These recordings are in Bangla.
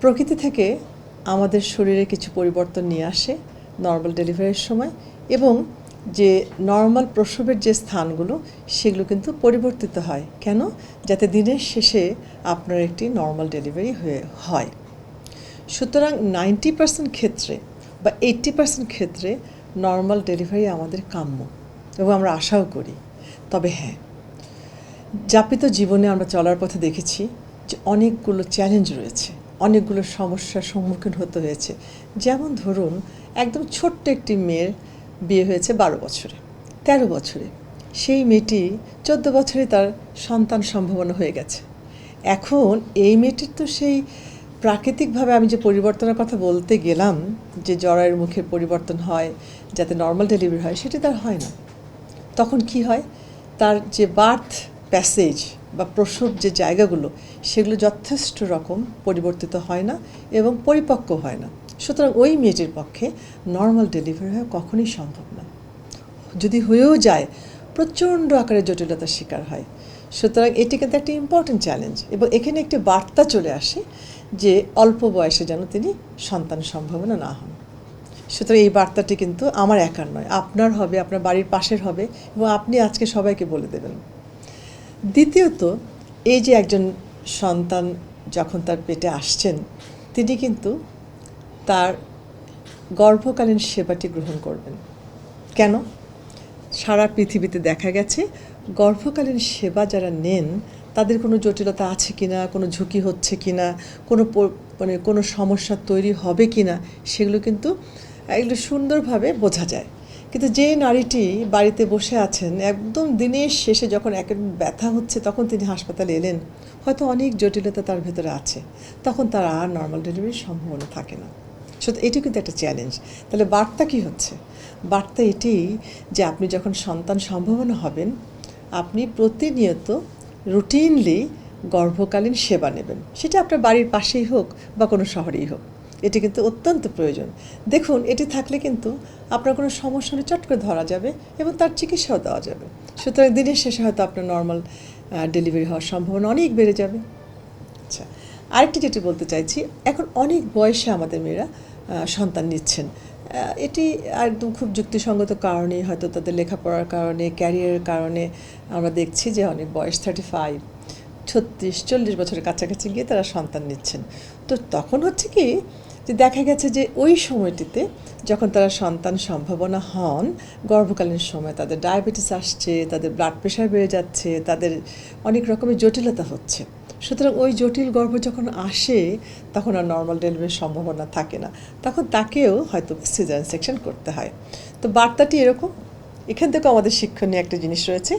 প্রকৃতি থেকে আমাদের শরীরে কিছু পরিবর্তন নিয়ে আসে নর্মাল ডেলিভারির সময়, এবং যে নর্মাল প্রসবের যে স্থানগুলো, সেগুলো কিন্তু পরিবর্তিত হয়। কেন? যাতে দিনের শেষে আপনার একটি নর্মাল ডেলিভারি হয়ে, হয়। সুতরাং নাইনটি পার্সেন্ট ক্ষেত্রে বা এইট্টি পার্সেন্ট ক্ষেত্রে নর্মাল ডেলিভারি আমাদের কাম্য, এবং আমরা আশাও করি। তবে হ্যাঁ যাপিত জীবনে আমরা চলার পথে দেখেছি যে অনেকগুলো চ্যালেঞ্জ রয়েছে। অনেকগুলো সমস্যার সম্মুখীন হতে হয়েছে। যেমন ধরুন, একদম ছোট্ট একটি মেয়ের বিয়ে হয়েছে বারো বছরে, তেরো বছরে। সেই মেয়েটি চোদ্দ বছরে তার সন্তান সম্ভাবনা হয়ে গেছে। এখন এই মেয়েটির তো সেই প্রাকৃতিকভাবে আমি যে পরিবর্তনের কথা বলতে গেলাম, যে জরায়ের মুখে পরিবর্তন হয়, যাতে নর্মাল ডেলিভারি হয়, সেটি তার হয় না। তখন কি হয়? তার যে বার্থ প্যাসেজ বা প্রসব যে জায়গাগুলো, সেগুলো যথেষ্ট রকম পরিবর্তিত হয় না এবং পরিপক্ক হয় না। সুতরাং ওই মেয়েটির পক্ষে নর্মাল ডেলিভারি হওয়া কখনই সম্ভব না। যদি হয়েও যায়, প্রচণ্ড আকারে জটিলতার শিকার হয়। সুতরাং এটি কিন্তু একটা ইম্পর্টেন্ট চ্যালেঞ্জ এবং এখানে একটি বার্তা চলে আসে যে অল্প বয়সে যেন তিনি সন্তান সম্ভাবনা না হন। সুতরাং এই বার্তাটি কিন্তু আমার একার নয়, আপনার হবে, আপনার বাড়ির পাশের হবে এবং আপনি আজকে সবাইকে বলে দেবেন। দ্বিতীয়ত, এই যে একজন সন্তান যখন তার পেটে আসছেন, তিনি কিন্তু তার গর্ভকালীন সেবাটি গ্রহণ করবেন। কেন? সারা পৃথিবীতে দেখা গেছে, গর্ভকালীন সেবা যারা নেন, তাদের কোনো জটিলতা আছে কি না কোনো ঝুঁকি হচ্ছে কি না কোনো মানে কোনো সমস্যা তৈরি হবে কি না সেগুলো কিন্তু, এগুলো সুন্দরভাবে বোঝা যায়। কিন্তু যে নারীটি বাড়িতে বসে আছেন, একদম দিনের শেষে যখন এক ব্যথা হচ্ছে, তখন তিনি হাসপাতালে এলেন। হয়তো অনেক জটিলতা তার ভেতরে আছে। তখন তার আর নর্মাল ডেলিভারির সম্ভাবনা থাকে না। সত্যি, এটি কিন্তু একটা চ্যালেঞ্জ তাহলে বার্তা কি হচ্ছে? বার্তা এটি যে আপনি যখন সন্তান সম্ভাবনা হবেন, আপনি প্রতিনিয়ত রুটিনলি গর্ভকালীন সেবা নেবেন। সেটা আপনার বাড়ির পাশেই হোক বা কোনো শহরেই হোক। এটি কিন্তু অত্যন্ত প্রয়োজন। দেখুন, এটি থাকলে কিন্তু আপনার কোনো সমস্যা হলে চট করে ধরা যাবে এবং তার চিকিৎসাও দেওয়া যাবে। সুতরাং দিনের শেষে হয়তো আপনার নর্মাল ডেলিভারি হওয়ার সম্ভাবনা অনেক বেড়ে যাবে। আচ্ছা আরেকটি যেটি বলতে চাইছি, এখন অনেক বয়সে আমাদের মেয়েরা সন্তান নিচ্ছেন। এটি একদম খুব যুক্তিসঙ্গত কারণে, হয়তো তাদের লেখাপড়ার কারণে ক্যারিয়ারের কারণে আমরা দেখছি যে অনেক বয়স থার্টি ফাইভ ছত্রিশ, চল্লিশ বছরের কাছাকাছি গিয়ে তারা সন্তান নিচ্ছেন। তো তখন হচ্ছে কি যে দেখা গেছে যে ওই সময়টিতে যখন তারা সন্তান সম্ভাবনা হন, গর্ভকালীন সময় তাদের ডায়াবেটিস আসছে, তাদের ব্লাড প্রেশার বেড়ে যাচ্ছে, তাদের অনেক রকমের জটিলতা হচ্ছে। সুতরাং ওই জটিল গর্ভ যখন আসে, তখন আর নর্মাল ডেলিভারির সম্ভাবনা থাকে না। তখন তাকেও হয়তো সিজার সেকশন করতে হয়। তো বার্তাটি এরকম এখান থেকে আমাদের শিক্ষণীয় একটা জিনিস রয়েছে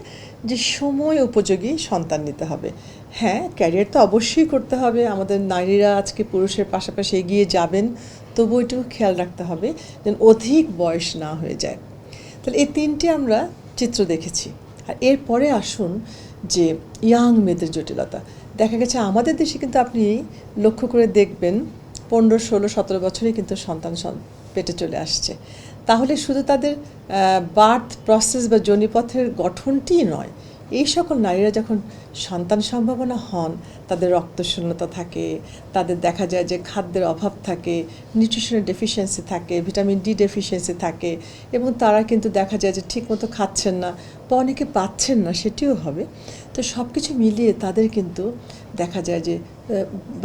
যে সময় উপযোগী সন্তান নিতে হবে। হ্যাঁ ক্যারিয়ার তো অবশ্যই করতে হবে। আমাদের নারীরা আজকে পুরুষের পাশাপাশি এগিয়ে যাবেন তবু এটুকু খেয়াল রাখতে হবে যেন অধিক বয়স না হয়ে যায়। তাহলে এই তিনটি আমরা চিত্র দেখেছি। আর এরপরে আসুন যে ইয়াং মেয়েদের জটিলতা। দেখা গেছে আমাদের দেশে কিন্তু আপনি লক্ষ্য করে দেখবেন পনেরো, ষোলো, সতেরো বছরেই কিন্তু সন্তান সন- পেটে চলে আসছে। তাহলে শুধু তাদের বার্থ প্রসেস বা জনিপথের গঠনটিই নয় এই সকল নারীরা যখন সন্তান সম্ভাবনা হন, তাদের রক্তশূন্যতা থাকে, তাদের দেখা যায় যে খাদ্যের অভাব থাকে নিউট্রিশনের ডেফিসিয়েন্সি থাকে ভিটামিন ডি ডেফিসিয়েন্সি থাকে এবং তারা কিন্তু দেখা যায় যে ঠিকমতো খাচ্ছেন না বা অনেকে পাচ্ছেন না, সেটিও হবে। তো সব কিছু মিলিয়ে তাদের কিন্তু দেখা যায় যে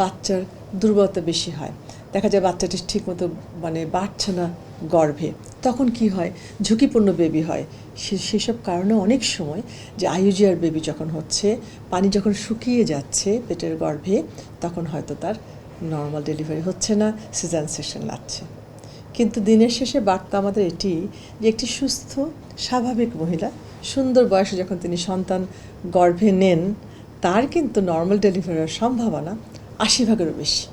বাচ্চার দুর্বলতা বেশি হয়। দেখা যায় বাচ্চাটি ঠিকমতো মানে বাড়ছে না গর্ভে। তখন কি হয়? ঝুঁকিপূর্ণ বেবি হয়। সে সেসব কারণে অনেক সময় যে আইউজিআর বেবি যখন হচ্ছে, পানি যখন শুকিয়ে যাচ্ছে পেটের গর্ভে, তখন হয়তো তার নর্মাল ডেলিভারি হচ্ছে না সিজান সেশন লাগছে। কিন্তু দিনের শেষে বার্তা আমাদের এটি যে একটি সুস্থ, স্বাভাবিক মহিলা, সুন্দর বয়সে যখন তিনি সন্তান গর্ভে নেন, তার কিন্তু নর্মাল ডেলিভারির সম্ভাবনা আশি ভাগেরও বেশি।